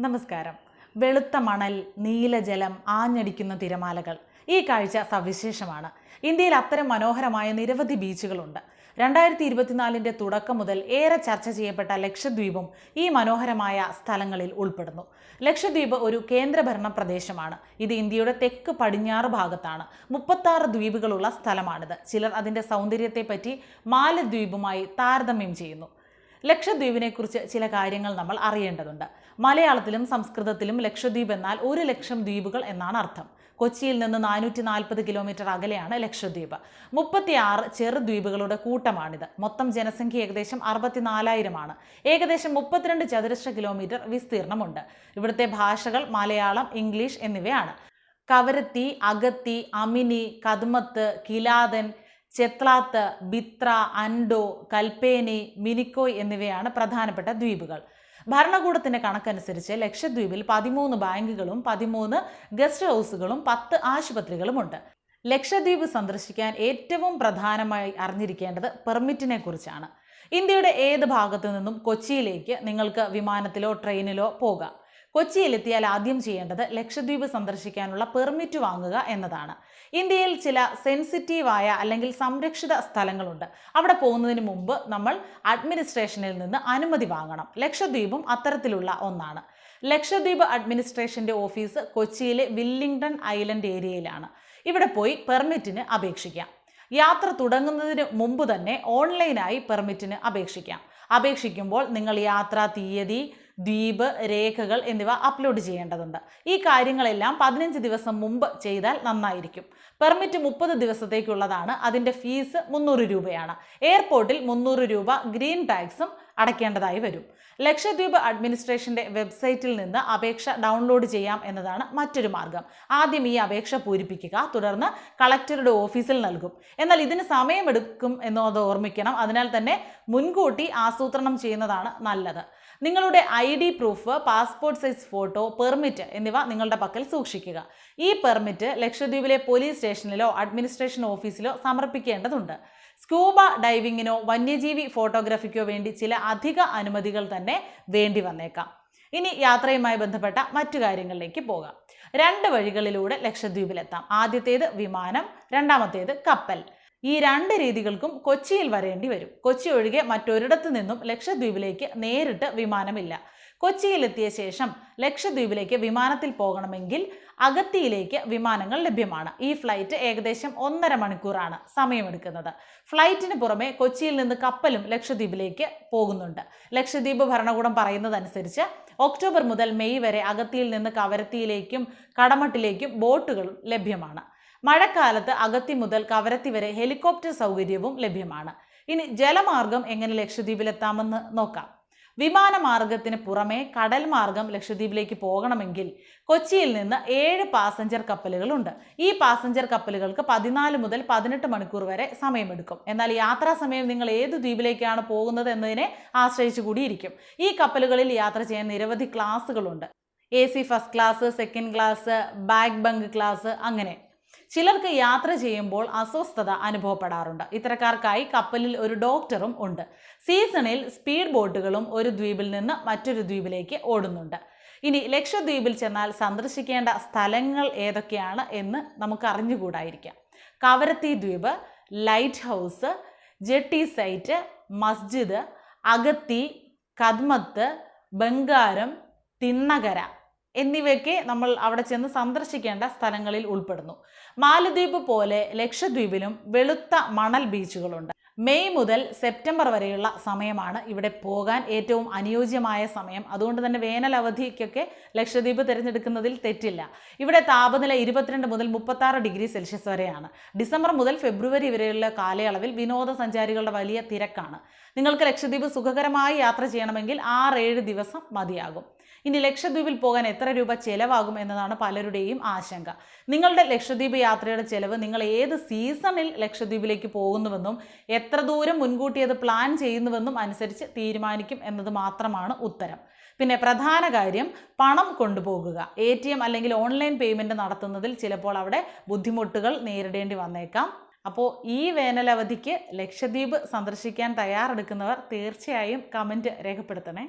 നമസ്കാരം. വെളുത്ത മണൽ നീലജലം ആഞ്ഞടിക്കുന്ന തിരമാലകൾ. ഈ കാഴ്ച സവിശേഷമാണ്. ഇന്ത്യയിൽ അത്തരം മനോഹരമായ നിരവധി ബീച്ചുകളുണ്ട്. രണ്ടായിരത്തി ഇരുപത്തിനാലിന്റെ തുടക്കം മുതൽ ഏറെ ചർച്ച ചെയ്യപ്പെട്ട ലക്ഷദ്വീപും ഈ മനോഹരമായ സ്ഥലങ്ങളിൽ ഉൾപ്പെടുന്നു. ലക്ഷദ്വീപ് ഒരു കേന്ദ്രഭരണ പ്രദേശമാണ്. ഇത് ഇന്ത്യയുടെ തെക്ക് പടിഞ്ഞാറ് ഭാഗത്താണ്. മുപ്പത്താറ് ദ്വീപുകളുള്ള സ്ഥലമാണിത്. ചിലർ അതിന്റെ സൗന്ദര്യത്തെപ്പറ്റി മാലദ്വീപുമായി താരതമ്യം ചെയ്യുന്നു. ലക്ഷദ്വീപിനെക്കുറിച്ച് ചില കാര്യങ്ങൾ നമ്മൾ അറിയേണ്ടതുണ്ട്. മലയാളത്തിലും സംസ്കൃതത്തിലും ലക്ഷദ്വീപ് എന്നാൽ ഒരു ലക്ഷം ദ്വീപുകൾ എന്നാണ് അർത്ഥം. കൊച്ചിയിൽ നിന്ന് നാനൂറ്റി നാൽപ്പത് കിലോമീറ്റർ അകലെയാണ് ലക്ഷദ്വീപ്. മുപ്പത്തിയാറ് ചെറുദ്വീപുകളുടെ കൂട്ടമാണിത്. മൊത്തം ജനസംഖ്യ ഏകദേശം അറുപത്തിനാലായിരമാണ്. ഏകദേശം മുപ്പത്തിരണ്ട് ചതുരശ്ര കിലോമീറ്റർ വിസ്തീർണമുണ്ട്. ഇവിടുത്തെ ഭാഷകൾ മലയാളം ഇംഗ്ലീഷ് എന്നിവയാണ്. കവരത്തി അഗത്തി അമിനി കദ്മത്ത് കിലാതൻ ചെത്ലാത്ത് ബിത്ര അൻഡോ കൽപ്പേനി മിനിക്കോയ് എന്നിവയാണ് പ്രധാനപ്പെട്ട ദ്വീപുകൾ. ഭരണകൂടത്തിന്റെ കണക്കനുസരിച്ച് ലക്ഷദ്വീപിൽ പതിമൂന്ന് ബാങ്കുകളും പതിമൂന്ന് ഗസ്റ്റ് ഹൗസുകളും പത്ത് ആശുപത്രികളുമുണ്ട് ലക്ഷദ്വീപ് സന്ദർശിക്കാൻ ഏറ്റവും പ്രധാനമായി അറിഞ്ഞിരിക്കേണ്ടത് പെർമിറ്റിനെ കുറിച്ചാണ്. ഇന്ത്യയുടെ ഏത് ഭാഗത്തു നിന്നും കൊച്ചിയിലേക്ക് നിങ്ങൾക്ക് വിമാനത്തിലോ ട്രെയിനിലോ പോകാം. കൊച്ചിയിലെത്തിയാൽ ആദ്യം ചെയ്യേണ്ടത് ലക്ഷദ്വീപ് സന്ദർശിക്കാനുള്ള പെർമിറ്റ് വാങ്ങുക എന്നതാണ്. ഇന്ത്യയിൽ ചില സെൻസിറ്റീവായ അല്ലെങ്കിൽ സംരക്ഷിത സ്ഥലങ്ങളുണ്ട്. അവിടെ പോകുന്നതിന് മുമ്പ് നമ്മൾ അഡ്മിനിസ്ട്രേഷനിൽ നിന്ന് അനുമതി വാങ്ങണം. ലക്ഷദ്വീപും അത്തരത്തിലുള്ള ഒന്നാണ്. ലക്ഷദ്വീപ് അഡ്മിനിസ്ട്രേഷന്റെ ഓഫീസ് കൊച്ചിയിലെ വില്ലിംഗ്ടൺ ഐലൻഡ് ഏരിയയിലാണ് ഇവിടെ പോയി പെർമിറ്റിന് അപേക്ഷിക്കാം. യാത്ര തുടങ്ങുന്നതിന് മുമ്പ് തന്നെ ഓൺലൈനായി പെർമിറ്റിന് അപേക്ഷിക്കാം. അപേക്ഷിക്കുമ്പോൾ നിങ്ങൾ യാത്രാ തീയതി ദ്വീപ് രേഖകൾ എന്നിവ അപ്ലോഡ് ചെയ്യേണ്ടതുണ്ട്. ഈ കാര്യങ്ങളെല്ലാം പതിനഞ്ച് ദിവസം മുമ്പ് ചെയ്താൽ നന്നായിരിക്കും. പെർമിറ്റ് മുപ്പത് ദിവസത്തേക്കുള്ളതാണ്. അതിന്റെ ഫീസ് മുന്നൂറ് രൂപയാണ്. എയർപോർട്ടിൽ മുന്നൂറ് രൂപ ഗ്രീൻ ടാക്സും അടയ്ക്കേണ്ടതായി വരും. ലക്ഷദ്വീപ് അഡ്മിനിസ്ട്രേഷന്റെ വെബ്സൈറ്റിൽ നിന്ന് അപേക്ഷ ഡൗൺലോഡ് ചെയ്യാം എന്നതാണ് മറ്റൊരു മാർഗം. ആദ്യം ഈ അപേക്ഷ പൂരിപ്പിക്കുക തുടർന്ന് കളക്ടറുടെ ഓഫീസിൽ നൽകും. എന്നാൽ ഇതിന് സമയമെടുക്കും എന്നത് ഓർമ്മിക്കണം. അതിനാൽ തന്നെ മുൻകൂട്ടി ആസൂത്രണം ചെയ്യുന്നതാണ് നല്ലത്. നിങ്ങളുടെ I D proof passport size photo permit എന്നിവ നിങ്ങളുടെ പക്കൽ സൂക്ഷിക്കുക. ഈ പെർമിറ്റ് ലക്ഷദ്വീപിലെ പോലീസ് സ്റ്റേഷനിലോ അഡ്മിനിസ്ട്രേഷൻ ഓഫീസിലോ സമർപ്പിക്കേണ്ടതുണ്ട്. സ്കൂബ ഡൈവിങ്ങിനോ വന്യജീവി ഫോട്ടോഗ്രാഫിക്കോ വേണ്ടി ചില അധിക അനുമതികൾ തന്നെ വേണ്ടി വന്നേക്കാം. ഇനി യാത്രയുമായി ബന്ധപ്പെട്ട മറ്റു കാര്യങ്ങളിലേക്ക് പോകാം. രണ്ട് വഴികളിലൂടെ ലക്ഷദ്വീപിലെത്താം. ആദ്യത്തേത് വിമാനം രണ്ടാമത്തേത് കപ്പൽ. ഈ രണ്ട് രീതികൾക്കും കൊച്ചിയിൽ വരേണ്ടി വരും. കൊച്ചി ഒഴികെ മറ്റൊരിടത്തു നിന്നും ലക്ഷദ്വീപിലേക്ക് നേരിട്ട് വിമാനമില്ല. കൊച്ചിയിലെത്തിയ ശേഷം ലക്ഷദ്വീപിലേക്ക് വിമാനത്തിൽ പോകണമെങ്കിൽ അഗത്തിയിലേക്ക് വിമാനങ്ങൾ ലഭ്യമാണ്. ഈ ഫ്ലൈറ്റ് ഏകദേശം ഒന്നര മണിക്കൂറാണ് സമയമെടുക്കുന്നത്. ഫ്ലൈറ്റിന് പുറമെ കൊച്ചിയിൽ നിന്ന് കപ്പലും ലക്ഷദ്വീപിലേക്ക് പോകുന്നുണ്ട്. ലക്ഷദ്വീപ് ഭരണകൂടം പറയുന്നതനുസരിച്ച് ഒക്ടോബർ മുതൽ മെയ് വരെ അഗത്തിയിൽ നിന്ന് കവരത്തിയിലേക്കും കടമട്ടിലേക്കും ബോട്ടുകളും ലഭ്യമാണ്. മഴക്കാലത്ത് അഗത്തി മുതൽ കവരത്തി വരെ ഹെലികോപ്റ്റർ സൗകര്യവും ലഭ്യമാണ്. ഇനി ജലമാർഗം എങ്ങനെ ലക്ഷദ്വീപിലെത്താമെന്ന് നോക്കാം. വിമാനമാർഗത്തിന് പുറമെ കടൽ മാർഗം ലക്ഷദ്വീപിലേക്ക് പോകണമെങ്കിൽ കൊച്ചിയിൽ നിന്ന് ഏഴ് പാസഞ്ചർ കപ്പലുകളുണ്ട്. ഈ പാസഞ്ചർ കപ്പലുകൾക്ക് പതിനാല് മുതൽ പതിനെട്ട് മണിക്കൂർ വരെ സമയമെടുക്കും. എന്നാൽ യാത്രാ സമയം നിങ്ങൾ ഏത് ദ്വീപിലേക്കാണ് പോകുന്നത് എന്നതിനെ ആശ്രയിച്ചു കൂടിയിരിക്കും. ഈ കപ്പലുകളിൽ യാത്ര ചെയ്യാൻ നിരവധി ക്ലാസ്സുകളുണ്ട്. A C first class second class back bunk class അങ്ങനെ ചിലർക്ക് യാത്ര ചെയ്യുമ്പോൾ അസ്വസ്ഥത അനുഭവപ്പെടാറുണ്ട്. ഇത്തരക്കാർക്കായി കപ്പലിൽ ഒരു ഡോക്ടറും ഉണ്ട്. സീസണിൽ സ്പീഡ് ബോട്ടുകളും ഒരു ദ്വീപിൽ നിന്ന് മറ്റൊരു ദ്വീപിലേക്ക് ഓടുന്നുണ്ട്. ഇനി ലക്ഷദ്വീപിൽ ചെന്നാൽ സന്ദർശിക്കേണ്ട സ്ഥലങ്ങൾ ഏതൊക്കെയാണ് എന്ന് നമുക്ക് അറിഞ്ഞുകൂടായിരിക്കാം കവരത്തി ദ്വീപ് ലൈറ്റ് ഹൗസ് ജെട്ടി സൈറ്റ് മസ്ജിദ് അഗത്തി കദ്മത്ത് ബംഗാരം തിണ്ണകര. എന്നിവയൊക്കെ നമ്മൾ അവിടെ ചെന്ന് സന്ദർശിക്കേണ്ട സ്ഥലങ്ങളിൽ ഉൾപ്പെടുന്നു. മാലദ്വീപ് പോലെ ലക്ഷദ്വീപിലും വെളുത്ത മണൽ ബീച്ചുകളുണ്ട്. മെയ് മുതൽ സെപ്റ്റംബർ വരെയുള്ള സമയമാണ് ഇവിടെ പോകാൻ ഏറ്റവും അനുയോജ്യമായ സമയം. അതുകൊണ്ട് തന്നെ വേനൽ അവധിക്കൊക്കെ ലക്ഷദ്വീപ് തിരഞ്ഞെടുക്കുന്നതിൽ തെറ്റില്ല. ഇവിടെ താപനില ഇരുപത്തിരണ്ട് മുതൽ മുപ്പത്താറ് ഡിഗ്രി സെൽഷ്യസ് വരെയാണ്. ഡിസംബർ മുതൽ ഫെബ്രുവരി വരെയുള്ള കാലയളവിൽ വിനോദസഞ്ചാരികളുടെ വലിയ തിരക്കാണ്. നിങ്ങൾക്ക് ലക്ഷദ്വീപ് സുഖകരമായി യാത്ര ചെയ്യണമെങ്കിൽ ആറ് ഏഴ് ദിവസം മതിയാകും. ഇനി ലക്ഷദ്വീപിൽ പോകാൻ എത്ര രൂപ ചിലവാകും എന്നതാണ് പലരുടെയും ആശങ്ക. നിങ്ങളുടെ ലക്ഷദ്വീപ് യാത്രയുടെ ചിലവ് നിങ്ങൾ ഏത് സീസണിൽ ലക്ഷദ്വീപിലേക്ക് പോകുന്നുവെന്നും എത്ര ദൂരം മുൻകൂട്ടി അത് പ്ലാൻ ചെയ്യുന്നുവെന്നും അനുസരിച്ച് തീരുമാനിക്കും എന്നത് മാത്രമാണ് ഉത്തരം. പിന്നെ പ്രധാന കാര്യം പണം കൊണ്ടുപോകുക. എ ടി എം അല്ലെങ്കിൽ ഓൺലൈൻ പേയ്മെന്റ് നടത്തുന്നതിൽ ചിലപ്പോൾ അവിടെ ബുദ്ധിമുട്ടുകൾ നേരിടേണ്ടി വന്നേക്കാം. അപ്പോൾ ഈ വേനലവധിക്ക് ലക്ഷദ്വീപ് സന്ദർശിക്കാൻ തയ്യാറെടുക്കുന്നവർ തീർച്ചയായും കമന്റ് രേഖപ്പെടുത്തണേ.